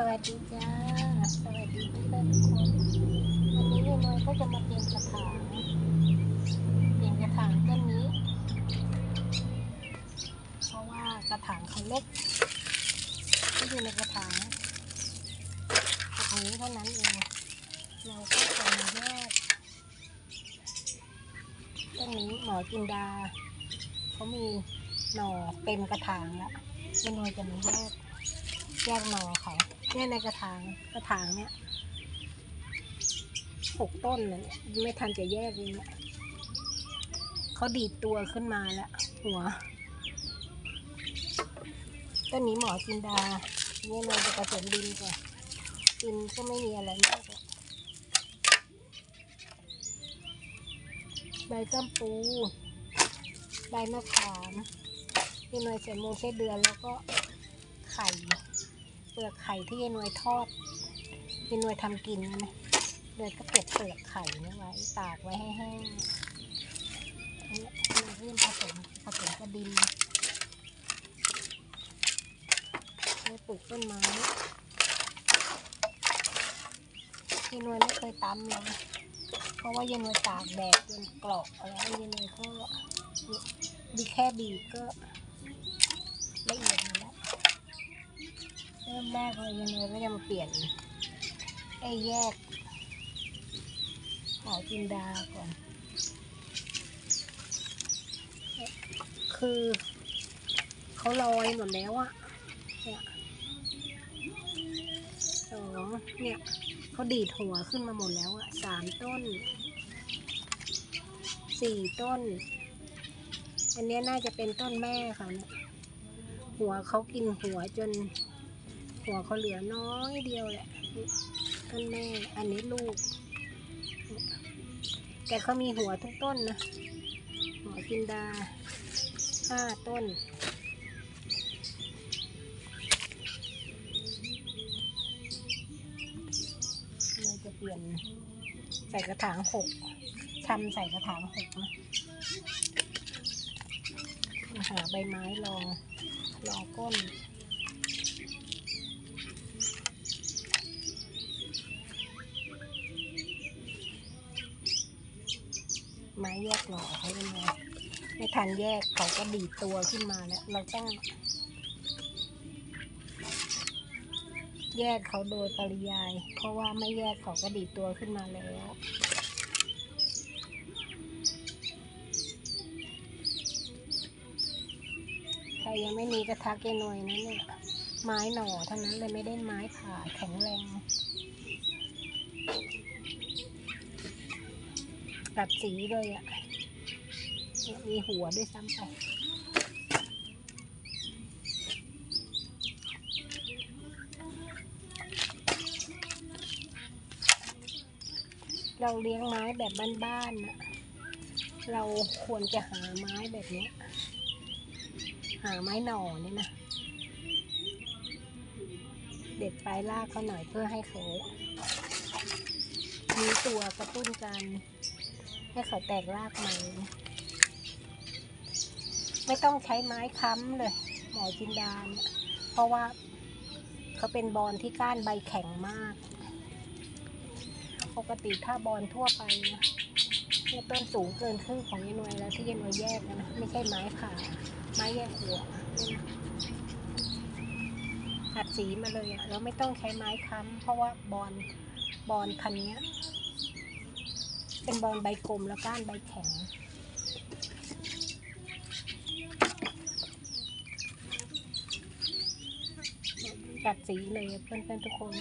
สวัสดีจ้า สวัสดีเพื่อนทุกคน วันนี้ยายน้อยก็จะมาเปลี่ยนกระถาง เปลี่ยนกระถางต้นนี้ เพราะว่ากระถางเขาเล็กที่อยู่ในกระถางแบบนี้เท่านั้นเอง เราก็จะแยกต้นนี้หมอจินดา เขามีหน่อเต็มกระถางแล้วยายน้อยจะมาแยกแยกหน่อเขา เนี่ยในกระถางกระถางเนี่ยหกต้นเลยเนี่ยไม่ทันจะแยกเลยเนี่ยเขาดีดตัวขึ้นมาแล้วหัวต้นนี้หมอจินดาเนี่ยเราจะผสมดินก่อนดินก็ไม่มีอะไรมากใบต้มปู ใบมะขามที่หน่อยใส่โมงใช้เดือนแล้วก็ไข่ เปลือกไข่ที่ยายนวยทอดยายนวยทำกินนะเลยก็เก็บเปลือกไข่นี่ไว้ตากไว้ให้แห้งอันนี้มันเริ่มผสมผสมกับดินเลยปลูกต้นไม้ยายนวยไม่เคยตำเลยเพราะว่ายายนวยตากแดดจนกรอบแล้วยายนวยก็ดีแค่บีก็ละเอียดหม ริ่มแรกเลยยังไงก็จะมาเปลี่ยนไอ้แยกหอจินดาก่อนคือเขาลอยหมดแล้วอะเนี่ยสองเนี่ยเขาดีดหัวขึ้นมาหมดแล้วอะสามต้นสี่ต้น อันนี้น่าจะเป็นต้นแม่เขาเนี่ยหัวเขากินหัวจน หัวเขาเหลือน้อยเดียวแหละต้นแม่อันนี้ลูก แต่เขามีหัวทุกต้นนะหัวจินดาห้าต้นเราจะเปลี่ยนใส่กระถางหกทำใส่กระถางหกนะมาหาใบไม้รองรอก้น ไม้แยกหน่อเขาเป็นไงไม่ทันแยกเขาก็ดีตัวขึ้นมาแล้ว เราต้องแยกเขาโดยปริยาย เพราะว่าไม่แยกเขาก็ดีตัวขึ้นมาแล้วใครยังไม่มีกระทักเกนวยนะเนี่ยไม้หน่อเท่านั้นเลยไม่ได้ไม้ผ่าแข็งแรง ตัดสีเลยอะ่ะมีหัวด้วยซ้ำไปเราเลี้ยงไม้แบบบ้านๆนะเราควรจะหาไม้แบบนี้ หาไม้หน่อเนี่ยนะ เด็ดปลายรากเขาหน่อยเพื่อให้เขามีตัวกระตุ้นการ ให้เขาแตกรากใหม่ไม่ต้องใช้ไม้ค้ำเลย หมอจินดาเนี่ยเพราะว่าเขาเป็นบอลที่ก้านใบแข็งมาก ปกติถ้าบอลทั่วไปนะเนี่ยต้นสูงเกินครึ่งของยานวยแล้วที่ยานวยแยกนะ ไม่ใช่ไม้ผ่าไม้แยกหัวเนี่ยนะตัดสีมาเลยอะแล้วไม่ต้องใช้ไม้ค้ำเพราะว่าบอลบอลพันนี้ เป็นบอลใบกลมแล้วก้านใบแข็งตัดสีเลยเพื่อนๆทุกคน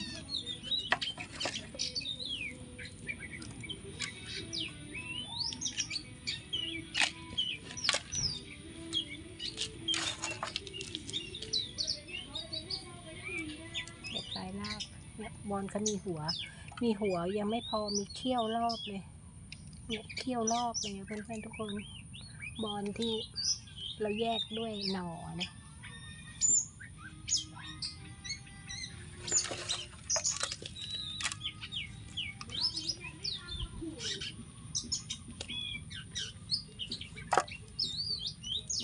เด็ดปลายรากเนี่ยบอลเขามีหัว มีหัวยังไม่พอมีเขี้ยวรอบเลย เนี่ยเขี้ยวรอบเลยเพื่อนๆทุกคน บอลที่เราแยกด้วยหน่อนะ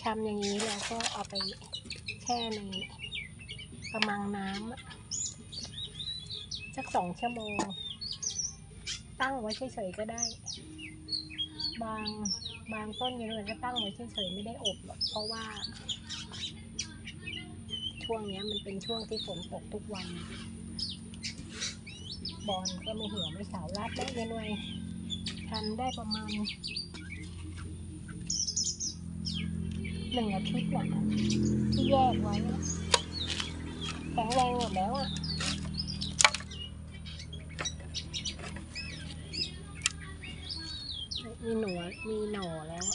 ทำอย่างนี้แล้วก็เอาไปแช่ในกระมังน้ำสักสองชั่วโมง ตั้งไว้เฉยๆก็ได้ บางบางต้นยังไงก็ตั้งไว้เฉยๆไม่ได้อบหรอกเพราะว่า ช่วงนี้มันเป็นช่วงที่ฝนตกทุกวัน บอลก็ไม่เหี่ยวไม่เฉาลาดได้ยังไงทำได้ประมาณหนึ่งอาทิตย์น่ะที่แยกไว้แข็งแรงหมดแล้วอะ มีหนูมีหน่อแล้ว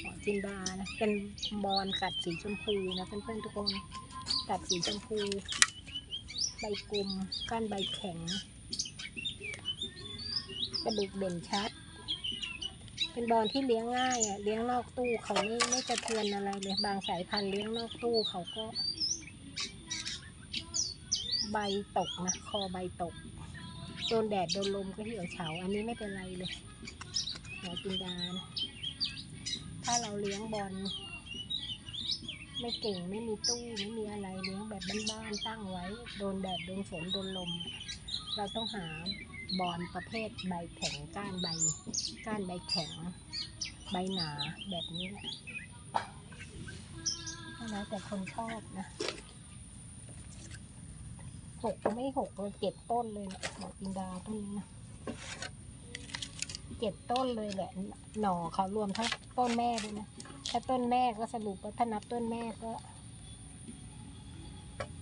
หอจินดานะ เป็นบอลกัดสีชมพูนะเพื่อนๆทุกคนกัดสีชมพู ใบกลมก้านใบแข็ง กระดูกเด่นชัด เป็นบอลที่เลี้ยงง่ายอะ เลี้ยงนอกตู้เขาไม่ไม่กระเทือนอะไรเลย บางสายพันธุ์เลี้ยงนอกตู้เขาก็ ใบตกนะ คอใบตก โดนแดดโดนลมก็เหี่ยวเฉา อันนี้ไม่เป็นไรเลยหมอจินดานะถ้าเราเลี้ยงบอลไม่เก่งไม่มีตู้ไม่มีอะไรเลี้ยงแบบบ้านๆตั้งไว้ โดนแดดโดนฝนโดนลม เราต้องหาบอลประเภทใบแข็งก้านใบ ก้านใบแข็ง ใบหนาแบบนี้แหละแล้วแต่คนชอบนะ หกก็ไม่หกเลยเจ็ดต้นเลยนะหมอจินดาต้นนี้นะเจ็ดต้นเลยแหละ หน่อเขารวมทั้งต้นแม่ด้วยนะถ้าต้นแม่ก็สรุปว่าถ้านับต้นแม่ก็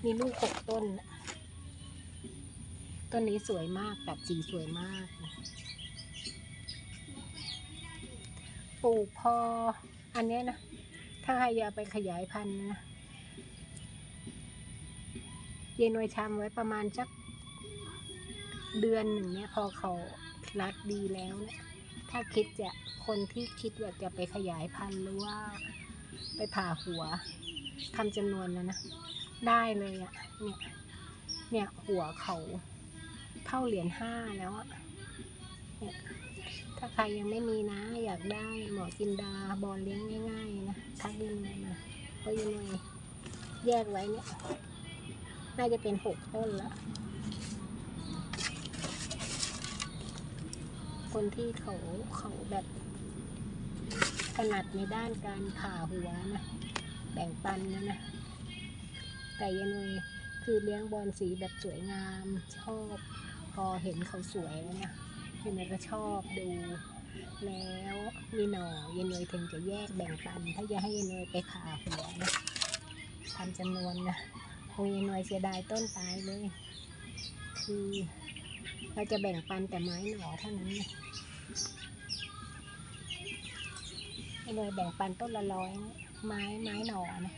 มีลูกหกต้นต้นนี้สวยมากแบบสีสวยมากนะปลูกพออันนี้นะ ถ้าใครอยากไปขยายพันธุ์นะ เยนวยชำไว้ประมาณสักเดือนหนึ่งเนี่ยพอเขารัดดีแล้วเนี่ยถ้าคิดจะคนที่คิดว่าจะไปขยายพันธุ์หรือว่าไปผ่าหัวทำจำนวนนะนะ ได้เลยอะ่ะเนี่ยเนี่ยหัวเขาเท่าเหรียญห้าแล้วอะ่ะเนี่ยถ้าใครยังไม่มีนะ อยากได้หมอจินดาบอลเลี้ยงง่าย ๆ นะทักยังไงมาเพราะยังไงแยกไว้เนี่ย น่าจะเป็นหกต้นล้วคนที่เขาเขาแบบถนัดในด้านการผ่าหัวนะ แบ่งปันนะนะแต่ยังไงคือเลี้ยงบอลสีแบบสวยงามชอบ พอเห็นเขาสวยแล้วนะยังไงก็ชอบดู แล้วมีหน่อเย็นเลยถึงจะแยกแบ่งปัน ถ้าจะให้เย็นเลยไปผ่าหัวนะทำจำนวนนะ คงยังน้อยเสียดายต้นตายเลย คือเราจะแบ่งปันแต่ไม้หน่อเท่านั้นนะไม่เลยแบ่งปันต้นละร้อยไม้ไม้หน่อนะ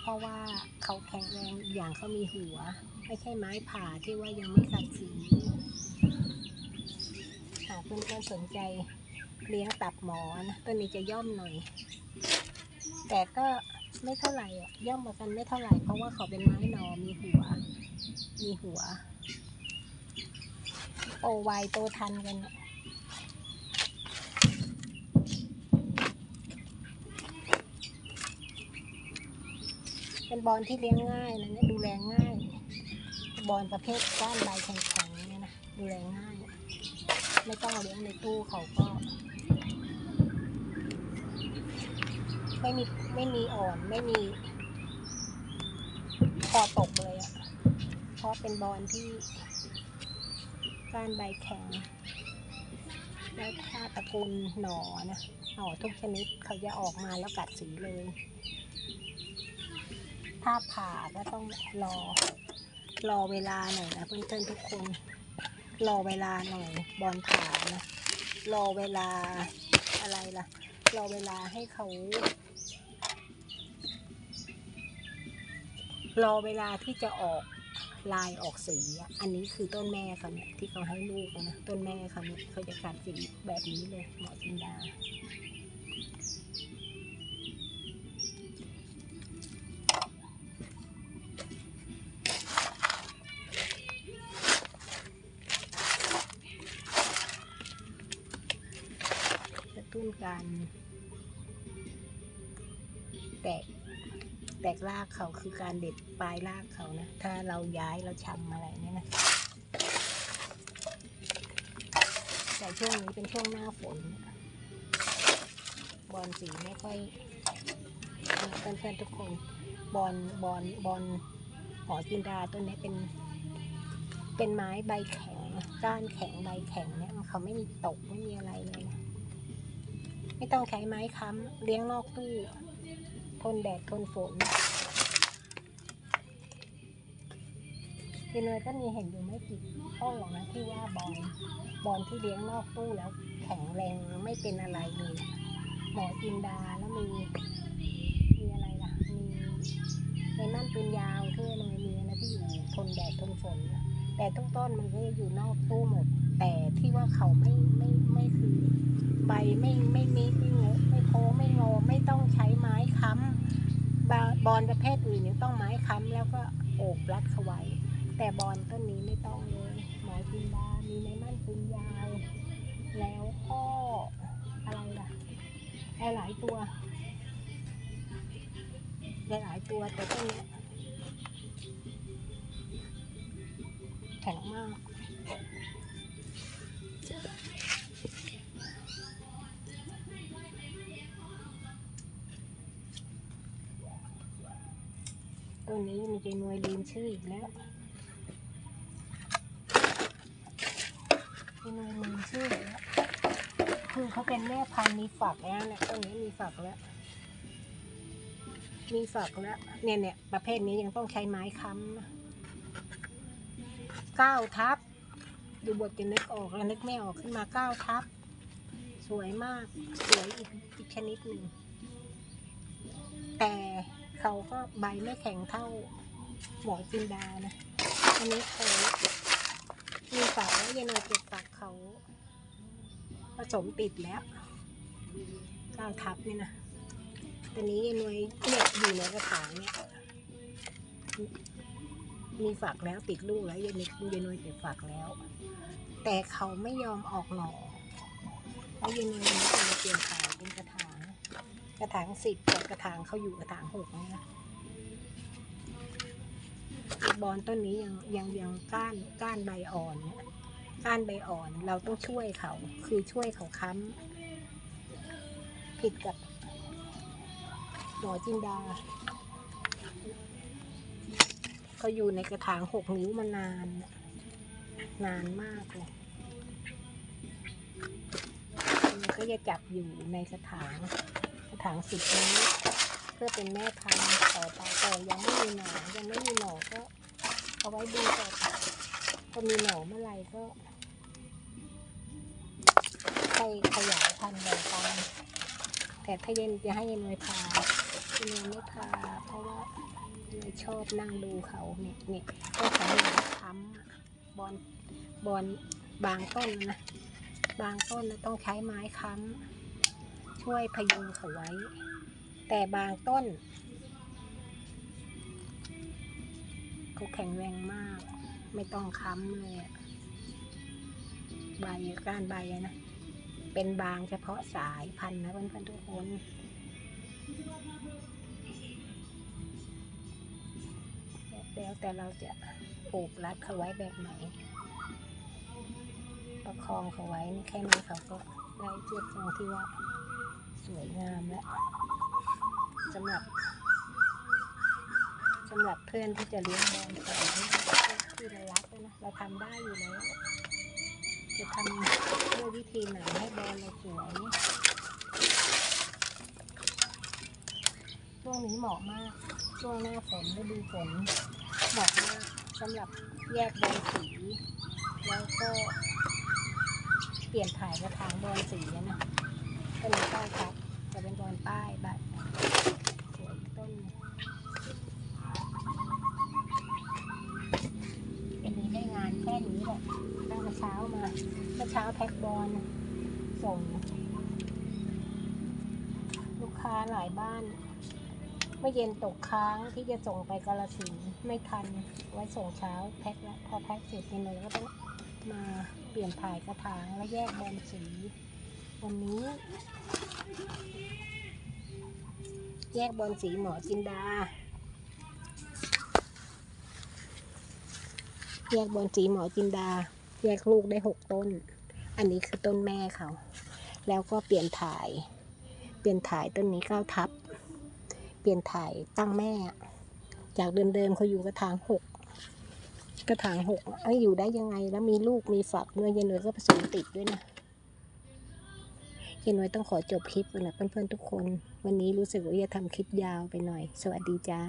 เพราะว่าเขาแข็งแรงอย่างเขามีหัว ไม่ใช่ไม้ผ่าที่ว่ายังไม่กัดสีหากเพื่อนๆสนใจเลี้ยงตับหมอนะต้นนี้จะย่อมหน่อย แต่ก็ ไม่เท่าไหร่อะย่อมมากันไม่เท่าไหร่เพราะว่าเขาเป็นไม้หนอมีหัว มีหัว โตไวโตทันกันเนี่ยเป็นบอลที่เลี้ยงง่ายนะเนี่ยดูแลง่าย บอลประเภทก้านใบแข็งๆเนี่ยนะดูแลง่าย ไม่ต้องเอาเลี้ยงในตู้เขาก็ ไม่มี ไม่มีอ่อนไม่มีคอตกเลยอะ่ะ เพราะเป็นบอลที่ก้านใบแข็งแล้วถ้าตระกูลหนอนะหนอทุกชนิดเขาจะออกมาแล้วกัดสีเลย ถ้าผ่าก็ต้องรอ รอเวลาหน่อยนะเพื่อนๆทุกคน รอเวลาหน่อยบอลผ่านะรอเวลาอะไรล่ะ รอเวลาให้เขา รอเวลาที่จะออกลายออกสีอะอันนี้คือต้นแม่เขาเนี่ยที่เขาให้ลูกนะต้นแม่เขาเนี่ยเขาจะกัดสีแบบนี้เลยหมอจินดา ตกรแตกรากเขาคือการเด็ดปลายรากเขานะ ถ้าเราย้ายเราชำอะไรเนี่ยนะ แต่ช่วงนี้เป็นช่วงหน้าฝน บอลสีไม่ค่อยเพื่อนเพื่อนๆทุกคน บอลบอลบอลหอจินดาต้นนี้เป็น เป็นไม้ใบแข็งก้านแข็งใบแข็งเนี่ยเขาไม่มีตกไม่มีอะไรเลยนะไม่ต้องใช้ไม้ค้ำเลี้ยงนอกตู้ นแดดทนฝนทีนยก็มีเห็นอยู่ไม่กี่ต้นหรอกนะที่ว่าบอลบอลที่เลี้ยงนอกตู้แล้ว แข็งแรงไม่เป็นอะไรเลยหมอจินดาแล้วมีมีอะไรล่ะมีในนั่นปืนยาวเที่เลยมีนะที่อยู่ทนแดดทนฝนแต่ทุกต้นมันก็อยู่นอกตู้หมด แต่ที่ว่าเขาไม่ไม่ไม่คือใบไม่ไม่มีไม่เงอะไม่โค้งไม่งอไม่ต้องใช้ บอลประเภทอื่นเนี่ยต้องไม้ค้ำแล้วก็โอบรัดเขาไว้ แต่บอลต้นนี้ไม่ต้องเลยหมอจินดามีในมั่นปืนยาว แล้วก็อะไรล่ะหลายตัวหลายหลายตัวแต่ต้นนี้แข็งมาก ชื่ออีกแล้วใจนวยลืมชื่อแล้วคือเขาเป็นแม่พันธุ์มีฝักแล้วเนี่ยต้นนี้มีฝักแล้วมีฝักแล้วเนี่ยเนี่ยประเภทนี้ยังต้องใช้ไม้ค้ำเก้าทับ ดูบทจะนึกออกแล้วนึกไม่ออกขึ้นมาเก้าทับ สวยมาก สวยอีกอีกชนิดหนึ่ง แต่เขาก็ใบไม่แข็งเท่า หมอจินดานะ อันนี้เขามีฝักแล้วยายนอยเก็บฝักเขาผสมติดแล้วเก้าทับเนี่ยนะตัวนี้ยายนวยเนี่ยอยู่ในกระถางเนี่ย มีฝักแล้วติดลูกแล้วยายนวยยายนวยเก็บฝักแล้ว แต่เขาไม่ยอมออกหน่อแล้วยายนวยมันก็เลยเปลี่ยนขายเป็นกระถาง กระถางสิบกับกระถางเขาอยู่กระถางหกเนี่ย บอลต้นนี้ยังยังยังก้านก้านใบอ่อนก้านใบอ่อนเราต้องช่วยเขา คือช่วยเขาค้ำผิดกับหมอจินดาเขาอยู่ในกระถางหกนิ้วมานาน นานมากเลยมันก็จะจับอยู่ในกระถางกระถางสิบนี้ว เพื่อเป็นแม่พันธุ์ต่อไปแต่ยังไม่มีหนอยังไม่มีหนอก็ เอาไว้ดูต่อไปพอมีหนอเมื่อไหร่ก็ค่อยขยายพันธุ์แบ่งปันแต่ถ้าเย็นจะให้เย็นเลยพาเย็นไม่พาเพราะว่าเย็นชอบนั่งดูเขาเนี่ยเนี่ยก็ขาหนาค้ำบอลบอลบางต้นนะบางต้นนะต้องใช้ไม้ค้ำช่วยพยุงเขาไว้ แต่บางต้น เขาแข็งแรงมาก ไม่ต้องค้ำเลยใบก้านใบนะ เป็นบางเฉพาะสายพันธุ์นะเพื่อนๆทุกคนแล้วแต่เราจะปลูกรัดเขาไว้แบบไหน ประคองเขาไว้แค่นี้เขาก็ได้เทียบทรงที่ว่าสวยงามแล้ว สำหรับสำหรับเพื่อนที่จะเลี้ยงบอลแข่ที่ที่เรารักนะเราทำได้อยู่แล้ว จะทำด้วยวิธีไหนให้บอลเราสวยช่วงนี้เหมาะมาก ช่วงหน้าฝนฤดูฝนเหมาะมากสำหรับแยกบอลสี แล้วก็เปลี่ยนถ่ายกระถางบอลสีนะต้นนี้ป้ายครับจะเป็นบอลป้ายบัต ตั้งแต่เช้ามาเมื่อเช้าแพ็คบอลส่ง ลูกค้าหลายบ้าน เมื่อเย็นตกค้างที่จะส่งไปกาลสินไม่ทัน ไว้ส่งเช้าแพ็คแล้วพอแพ็คเสร็จเนี่ยเลยก็ต้องมาเปลี่ยนถ่ายกระถางแล้วแยกบอลสีวันนี้ แยกบอลสีหมอจินดา แยกบอนสีหมอจินดา แยกลูกได้หกต้น อันนี้คือต้นแม่เขา แล้วก็เปลี่ยนถ่าย เปลี่ยนถ่ายต้นนี้เก้าทับ เปลี่ยนถ่ายตั้งแม่ จากเดิมๆเขาอยู่กระถางหกกระถางหกไอ้ยอยู่ได้ยังไง แล้วมีลูกมีฝักด้วยเย็นหน่วยก็ผสมติดด้วยนะเย็นหน่วยต้องขอจบคลิปนะเพื่อนๆทุกคน วันนี้รู้สึกว่าจะทำคลิปยาวไปหน่อย สวัสดีจ้า